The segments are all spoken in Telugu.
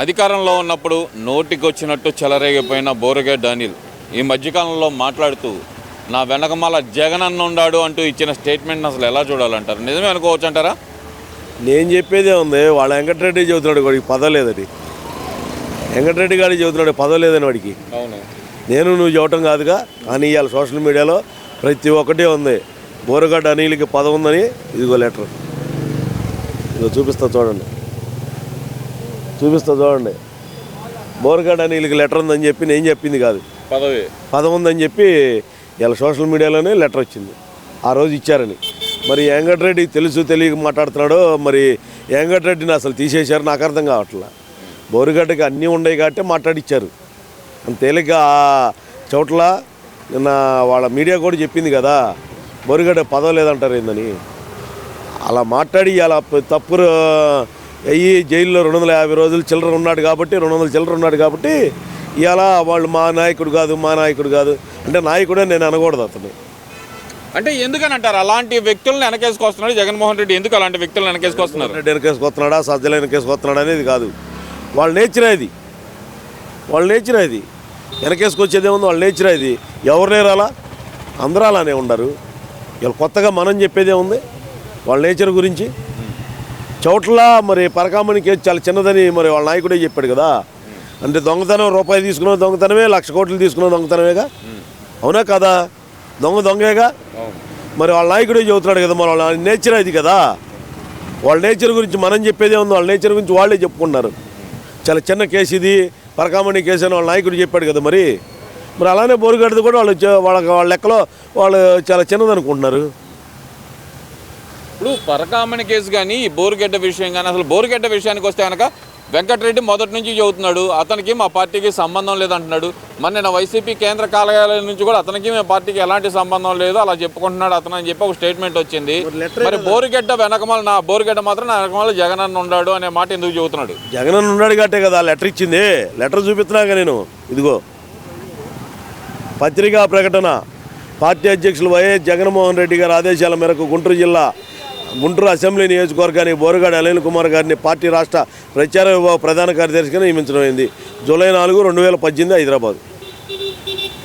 అధికారంలో ఉన్నప్పుడు నోటికి వచ్చినట్టు చెలరేగిపోయిన బోరగడ్డ అనిల్ ఈ మధ్యకాలంలో మాట్లాడుతూ నా వెనకమాల జగన్ అన్న ఉండాడు అంటూ ఇచ్చిన స్టేట్మెంట్ అసలు ఎలా చూడాలంటారు? నిజమే అనుకోవచ్చు అంటారా నేను చెప్పేదే ఉంది. వాళ్ళ వెంకటరెడ్డి చెబుతున్నాడు వాడికి పదం లేదని. వెంకటరెడ్డి గారికి చెబుతున్నాడు పదం లేదని వాడికి. అవును. నేను నువ్వు చెప్పటం కాదుగా కానీ ఇవాళ సోషల్ మీడియాలో ప్రతి ఒక్కటి ఉంది. బోరగడ్డ అనిల్కి పదం ఉందని ఇదిగో లెటర్. ఇదిగో చూపిస్తా చూడండి. చూపిస్తా చూడండి. బోరగడ్డ అనిల్కి లెటర్ ఉందని చెప్పి నేను చెప్పింది కాదు. పదవి. పదం ఉందని చెప్పి ఇలా సోషల్ మీడియాలోనే లెటర్ వచ్చింది. ఆ రోజు ఇచ్చారని. మరి వెంకటరెడ్డి తెలుసు తెలియక మాట్లాడుతున్నాడో మరి వెంకటరెడ్డిని అసలు తీసేశారు నాకు అర్థం కావట్లా. బోరుగడ్డకి అన్నీ ఉన్నాయి కాబట్టి మాట్లాడిచ్చారు. అంత తేలిక ఆ చోట్ల నిన్న వాళ్ళ మీడియా కూడా చెప్పింది కదా బోరుగడ్డ పదం లేదంటారు ఏందని. అలా మాట్లాడి అలా తప్పు అయ్యి జైల్లో రెండు వందల యాభై రోజులు చిల్లర ఉన్నాడు కాబట్టి రెండు వందల చిల్లర ఉన్నాడు కాబట్టి ఇవాళ వాళ్ళు మా నాయకుడు కాదు మా నాయకుడు కాదు అంటే నాయకుడే నేను అనకూడదు అతను అంటే ఎందుకని అంటారు? అలాంటి వ్యక్తులను వెనకేసుకొస్తున్నాడు జగన్మోహన్ రెడ్డి. ఎందుకు అలాంటి వ్యక్తులను వెనకేసుకొస్తున్నారు? రెడ్డి వెనకేసుకొస్తున్నాడా? సజ్జల వెనకేసుకొస్తున్నాడా అనేది కాదు. వాళ్ళ నేచర్ అది వాళ్ళ నేచర్ అది వెనకేసుకొచ్చేదే ఉంది వాళ్ళ నేచర్ అది ఎవరు లేరు అలా? అందరూ అలానే ఉండరు. వీళ్ళు కొత్తగా మనం చెప్పేదే ఉంది. వాళ్ళ నేచర్ గురించి చోట్ల మరి పరకామణి కేసు చాలా చిన్నదని మరి వాళ్ళ నాయకుడే చెప్పాడు కదా. అంటే దొంగతనం రూపాయి తీసుకున్న దొంగతనమే లక్ష కోట్లు తీసుకున్న దొంగతనమేగా? అవునా కదా? దొంగ దొంగేగా? మరి వాళ్ళ నాయకుడే చెబుతున్నాడు కదా మరి వాళ్ళ నేచర్ అది కదా. వాళ్ళ నేచర్ గురించి మనం చెప్పేదే ఉంది వాళ్ళ నేచర్ గురించి వాళ్ళే చెప్పుకున్నారు చాలా చిన్న కేసు ఇది పరకామణి కేసు అని వాళ్ళ నాయకుడు చెప్పాడు కదా మరి. మరి అలానే బోరుగడ్డది కూడా వాళ్ళు వాళ్ళ వాళ్ళ లెక్కలో వాళ్ళు చాలా చిన్నది అనుకుంటున్నారు ఇప్పుడు పరకామణి కేసు కానీ ఈ బోరుగడ్డ విషయం కానీ అసలు బోరుగడ్డ విషయానికి వస్తే కనుక వెంకటరెడ్డి మొదటి నుంచి చెబుతున్నాడు అతనికి మా పార్టీకి సంబంధం లేదంటున్నాడు. మరి నేను వైసీపీ కేంద్ర కార్యాలయం నుంచి కూడా అతనికి మా పార్టీకి ఎలాంటి సంబంధం లేదు అలా చెప్పుకుంటున్నాడు అతను అని చెప్పి ఒక స్టేట్మెంట్ వచ్చింది. మరి బోరుగడ్డ వెనకమాల నా బోరుగడ్డ మాత్రం నా వెనకమాల జగన్ అన్న ఉన్నాడు అనే మాట ఎందుకు చెబుతున్నాడు? జగన్ అన్న ఉన్నాడు కాబట్టే కదా లెటర్ ఇచ్చింది. లెటర్ చూపిస్తున్నాగా నేను. ఇదిగో. పత్రికా ప్రకటన. పార్టీ అధ్యక్షులు వైఎస్ జగన్మోహన్ రెడ్డి గారి ఆదేశాల మేరకు గుంటూరు జిల్లా గుంటూరు అసెంబ్లీ నియోజకవర్గానికి బోరగాడి అనిల్ కుమార్ గారిని పార్టీ రాష్ట్ర ప్రచార విభాగ ప్రధాన కార్యదర్శిగా నియమించడమైంది జూలై నాలుగు రెండు వేల పద్దెనిమిది హైదరాబాద్.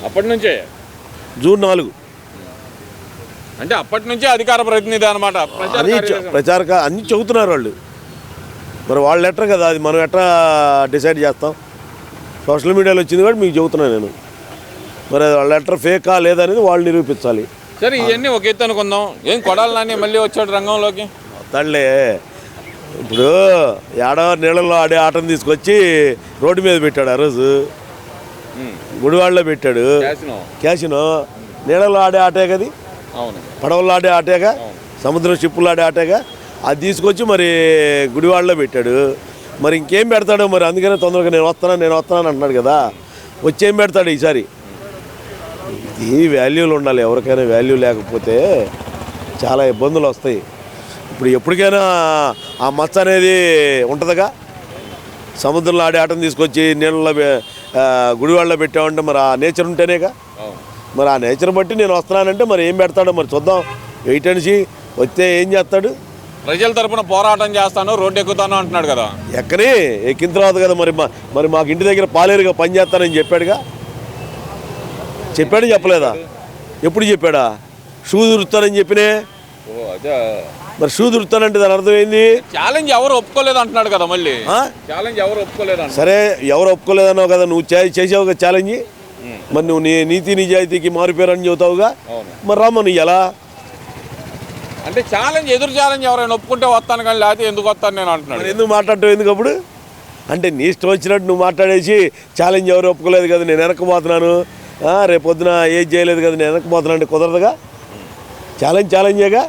అప్పటి నుంచే? జూన్ నాలుగు. అంటే అప్పటి నుంచే అధికార ప్రతినిధి అనమాట అని చె- ప్రచార కా- అన్ని చెబుతున్నారు వాళ్ళు. మరి వాళ్ళ లెటర్ కదా అది మనం ఎట్లా డిసైడ్ చేస్తాం? సోషల్ మీడియాలో వచ్చింది కూడా మీకు చెబుతున్నాను నేను. మరి వాళ్ళ లెటర్ ఫేకా లేదనేది వాళ్ళు నిరూపించాలి. సరే ఇవన్నీ ఒక ఎత్తు అనుకుందాం. ఏం కొడాలి నాని? మళ్ళీ వచ్చాడు రంగంలోకి. తళ్ళే ఇప్పుడు ఏడవ నీళ్ళలో ఆడే ఆటను తీసుకొచ్చి రోడ్డు మీద పెట్టాడు ఆ రోజు. గుడివాడలో పెట్టాడు. క్యాసినో. నీళ్ళలో ఆడే ఆటే కది? పడవల్లో ఆడే ఆటేగా? సముద్రం షిప్పులు ఆడే ఆటేగా? అది తీసుకొచ్చి మరి గుడివాడలో పెట్టాడు. మరి ఇంకేం పెడతాడు మరి అందుకనే తొందరగా నేను వస్తాను నేను వస్తాను అంటున్నాడు కదా. వచ్చేం పెడతాడు ఈసారి? ఈ వాల్యూలు ఉండాలి. ఎవరికైనా వాల్యూ లేకపోతే చాలా ఇబ్బందులు వస్తాయి. ఇప్పుడు ఎప్పటికైనా ఆ మచ్చ అనేది ఉంటుందిగా? సముద్రంలో ఆడే ఆటను తీసుకొచ్చి నీళ్ళలో గుడివాడలో పెట్టామంటే మరి ఆ నేచర్ ఉంటేనేగా? మరి ఆ నేచర్ బట్టి నేను వస్తున్నానంటే మరి ఏం పెడతాడో మరి చూద్దాం. వెయిట్ అనేసి వస్తే ఏం చేస్తాడు? ప్రజల తరపున పోరాటం చేస్తాను రోడ్డు ఎక్కుతాను అంటున్నాడు కదా. ఎక్కని ఎక్కిన తర్వాత కదా మరి మా మరి మాకు ఇంటి దగ్గర పాలేరుగా పని చేస్తానని చెప్పాడుగా? చెప్పాడు చెప్పలేదా? ఎప్పుడు చెప్పాడా? షూ దురుతానని చెప్పినే? మరి షూ దురుతానంటే దాని అర్థం ఏంది? ఛాలెంజ్ ఎవరు ఒప్పుకోలేదు అంటున్నాడు కదా మళ్ళీ? ఛాలెంజ్ ఎవరు ఒప్పుకోలేదు సరే ఎవరు ఒప్పుకోలేదన్నావు కదా నువ్వు చేసావు కదా ఛాలెంజ్? మరి నువ్వు నీ నీతి నిజాయితీకి మారిపోయారని చెబుతావుగా? అవును. మరి రామ్మను ఎలా? అంటే ఛాలెంజ్ ఎదురు ఛాలెంజ్ ఎవరైనా ఒప్పుకుంటే వస్తాను కానీ లేకపోతే ఎందుకు వస్తాను నేను అంటున్నాడు. మరి ఎందుకు మాట్లాడటం ఎందుకు అప్పుడు? అంటే నీ ఇష్టం వచ్చినట్టు నువ్వు మాట్లాడేసి ఛాలెంజ్ ఎవరు ఒప్పుకోలేదు కదా నేను వెనక్కిపోతున్నాను రేపు పొద్దున ఏది చేయలేదు కదా నేను వెనక్కిపోతున్నా అంటే కుదరదుగా? ఛాలెంజ్ ఛాలెంజేగా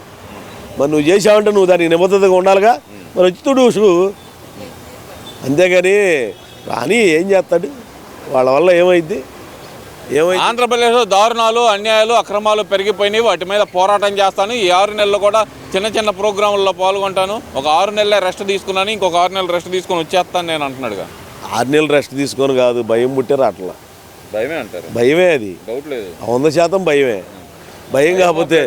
మరి నువ్వు చేసావంటే నువ్వు దానికి నిబద్ధతగా ఉండాలిగా? మరి వచ్చి తుడు షూ అంతేగాని రాని ఏం చేస్తాడు? వాళ్ళ వల్ల ఏమైంది? ఏమైంది? ఆంధ్రప్రదేశ్లో దారుణాలు అన్యాయాలు అక్రమాలు పెరిగిపోయినాయి వాటి మీద పోరాటం చేస్తాను. ఈ ఆరు నెలలు కూడా చిన్న చిన్న ప్రోగ్రాముల్లో పాల్గొంటాను. ఒక ఆరు నెలల రెస్ట్ తీసుకున్నాను. ఇంకొక ఆరు నెలలు రెస్ట్ తీసుకొని వచ్చేస్తాను నేను అంటున్నాడుగా. ఆరు నెలలు రెస్ట్ తీసుకొని కాదు భయం పుట్టారు అట్లా భయమే అంటారు. భయమే అది. డౌట్ లేదు. వంద శాతం భయమే. భయం కాకపోతే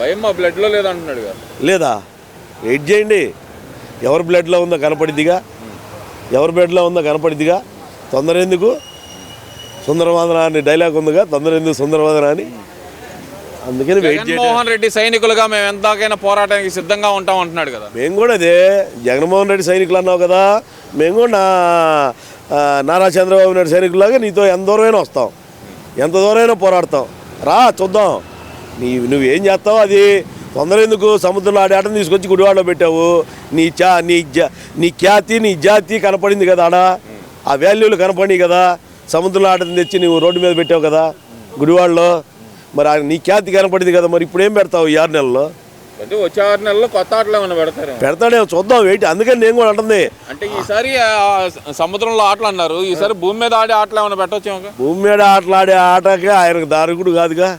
భయం మా బ్లడ్లో లేదంటున్నాడుగా లేదా? వెయిట్ చేయండి. ఎవరి బ్లడ్లో ఉందో కనపడిద్దిగా? ఎవరి బ్లడ్లో ఉందో కనపడిద్దిగా? తొందర ఎందుకు? సుందరవాదన అని డైలాగ్ ఉందిగా? తొందర ఎందుకు సుందరవాదన అని అందుకని వెయిట్ జగన్మోహన్ రెడ్డి సైనికులుగా మేము ఎంతకైనా పోరాటానికి సిద్ధంగా ఉంటాం అంటున్నాడు కదా. మేము కూడా అదే. జగన్మోహన్ రెడ్డి సైనికులు అన్నావు కదా. మేము కూడా నారా చంద్రబాబు నాయుడు సైనికులాగా నీతో ఎంత దూరమైనా వస్తాం. ఎంత దూరమైనా పోరాడతాం. రా చూద్దాం. నీ నువ్వేం చేస్తావు అది. తొందర ఎందుకు సముద్రంలో ఆడే ఆటను తీసుకొచ్చి గుడివాడలో పెట్టావు. నీ చా నీ జా నీ ఖ్యాతి నీ జాతి కనపడింది కదా ఆడ. ఆ వాల్యూలు కనపడి కదా. సముద్రంలో ఆటను తెచ్చి నువ్వు రోడ్డు మీద పెట్టావు కదా గుడివాడలో. మరి నీ ఖ్యాతి కనపడింది కదా. మరి ఇప్పుడు ఏం పెడతావు ఈ ఆరు నెలల్లో? అంటే వచ్చే ఆరు నెలల్లో కొత్త ఆటలు ఏమైనా పెడతారు? పెడతాడేమో చూద్దాం వెయిట్ అందుకని నేను కూడా అంటుంది. అంటే ఈసారి ఆ, సముద్రంలో ఆటలు అన్నారు. ఈసారి భూమి మీద ఆడే ఆటలు ఏమైనా పెట్టొచ్చేమో భూమి మీద ఆటలాడే ఆటకే ఆయనకు దారుకుడు కాదుగా.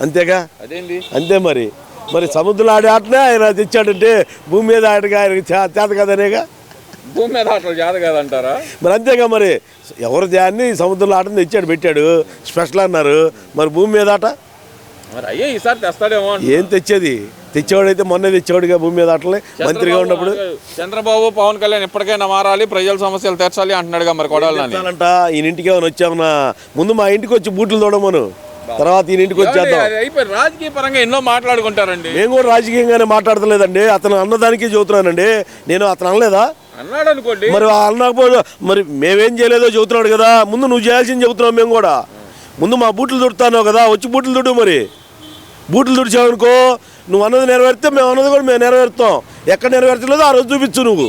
అంతేగా? అదేంది? అంతే మరి. మరి సముద్రంలో ఆడే ఆటనే ఆయన తెచ్చాడంటే భూమి మీద ఆటగా ఆయనకి చే- చేత కదనేగా? భూమి మీద ఆటలు జాత కాదంటారా? మరి అంతేగా మరి. ఎవరు దాన్ని సముద్రంలో ఆటను తెచ్చాడు పెట్టాడు? స్పెషల్ అన్నారు. మరి భూమి మీద ఆట? మరి అయ్యే ఈసారి తెస్తాడేమో అంటున్నా. ఏం తెచ్చేది? తెచ్చేవాడైతే మొన్నే తెచ్చేవాడుగా భూమి మీద ఆటలే మంత్రిగా ఉన్నప్పుడు. చంద్రబాబు పవన్ కళ్యాణ్ ఇప్పటికైనా మారాలి ప్రజల సమస్యలు తీర్చాలి అంటున్నాడుగా మరి తెచ్చాలంట ఈయన ఇంటికి ఏమైనా వచ్చామన్నా? ముందు మా ఇంటికి వచ్చి బూట్లు తోడమను తర్వాత ఈయన ఇంటికి వచ్చేద్దాం. రాజకీయ పరంగా ఎన్నో మాట్లాడుకుంటారండి. మేము కూడా రాజకీయంగానే మాట్లాడతలేదండి. అతను అన్నదానికి చెబుతున్నానండి నేను అతను అనలేదా? అన్నాడు అనుకోండి మరి ఆ అన్నకపోతే మరి మేమేం చేయలేదో చెబుతున్నాడు కదా. ముందు నువ్వు చేయాల్సింది చెబుతున్నావు మేము కూడా. ముందు మా బూట్లు దుడుతాను కదా. వచ్చి బూట్లు దుడు మరి. బూట్లు దుడిచావనుకో నువ్వు అన్నది నెరవేరితే మేము అన్నది కూడా మేము నెరవేరుతాం. ఎక్కడ నెరవేర్చలేదో ఆ రోజు చూపించు నువ్వు.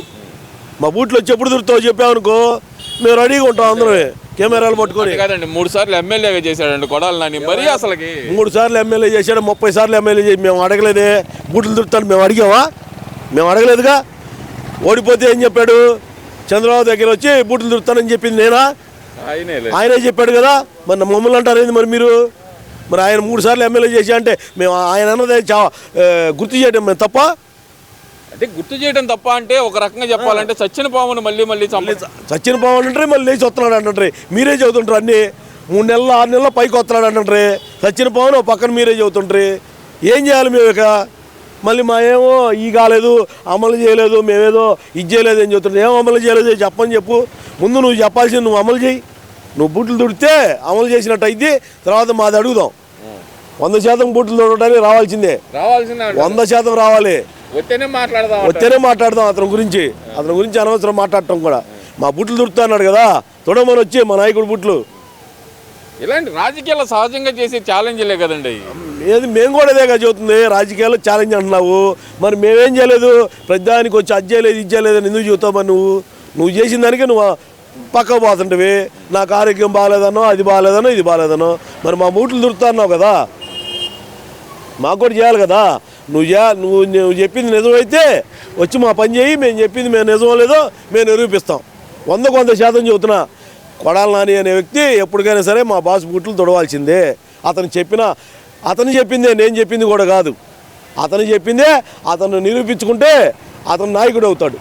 మా బూట్లు వచ్చి ఎప్పుడు దుడుతావు చెప్పావనుకో మేము రెడీగా ఉంటాం అందరం కెమెరాలు పట్టుకొని. అంతే కాదండి మూడు సార్లు ఎమ్మెల్యేగా చేశాడండి కొడాలి నాని. మరీ అసలుకి? మూడు సార్లు ఎమ్మెల్యే చేశాడు ముప్పై సార్లు ఎమ్మెల్యే చేసి మేము అడగలేదే. బూట్లు దుడుతాను మేము అడిగామా? మేము అడగలేదుగా. ఓడిపోతే ఏం చెప్పాడు? చంద్రబాబు దగ్గర వచ్చి బూట్లు దుడుతానని చెప్పింది నేనా? ఆయనే చెప్పాడు కదా. మరి మమ్మల్ని అంటారు మరి మీరు? మరి ఆయన మూడు సార్లు ఎమ్మెల్యే చేసి అంటే మేము ఆయన అన్నది గుర్తు చేయడం మేము తప్ప? అంటే గుర్తు చేయడం తప్ప అంటే ఒక రకంగా చెప్పాలంటే చచ్చిన పామును మళ్ళీ మళ్ళీ సచిన్ పవన్ అంటే మళ్ళీ లేచి వస్తున్నాడు అంటుండ్రి మీరే చదువుతుంటారు అన్ని. మూడు నెలలు ఆరు నెలలు పైకి వస్తున్నాడు అంటుండ్రి సచిన్ పవన్ ఓ పక్కన మీరే చదువుతుండ్రి ఏం చేయాలి మేము ఇక? మళ్ళీ మా ఏమో ఈ కాలేదు అమలు చేయలేదు మేమేదో ఇది చేయలేదు అని చెబుతుంటే ఏం అమలు చేయలేదు చెప్పని చెప్పు. ముందు నువ్వు చెప్పాల్సింది నువ్వు అమలు చేయి. నువ్వు బూట్లు తుడితే అమలు చేసినట్టు అయితే తర్వాత మాది అడుగుదాం. వంద శాతం బూట్లు తొడటానికి రావాల్సిందే. వంద శాతం రావాలి. వచ్చేనే మాట్లాడదాం అతని గురించి. అతని గురించి అనవసరం మాట్లాడటం కూడా. మా బుట్లు దుడుతా అన్నాడు కదా తొడమని వచ్చి మా నాయకుడు బుట్లు. ఇలాంటి రాజకీయాలు సహజంగా చేసే ఛాలెంజ్లే కదండి ఏది మేము కూడా ఇదేగా చెబుతుంది. రాజకీయాల్లో ఛాలెంజ్ అంటున్నావు. మరి మేమేం చేయలేదు? ప్రతిదానికి వచ్చి అది చేయలేదు ఇది చేయలేదు అని ఎందుకు చెబుతావు మరి నువ్వు? నువ్వు చేసిన దానికే నువ్వు పక్క పోతుంటివి. నాకు ఆరోగ్యం బాగాలేదనో అది బాగాలేదనో ఇది బాగాలేదనో. మరి మా బూట్లు దుడుతా అన్నావు కదా మాకు కూడా చేయాలి కదా. నువ్వు చే నువ్వు నువ్వు చెప్పింది నిజమైతే వచ్చి మా పని చేయి మేము చెప్పింది మేము నిజమో లేదో మేము నిరూపిస్తాం. వందకు వంద శాతం చెబుతున్నా కొడాల నాని అనే వ్యక్తి ఎప్పటికైనా సరే మా బాస్ బూట్లు తొడవాల్సిందే. అతను చెప్పిన అతను చెప్పిందే నేను చెప్పింది కూడా కాదు. అతను చెప్పిందే అతను నిరూపించుకుంటే అతను నాయకుడు అవుతాడు.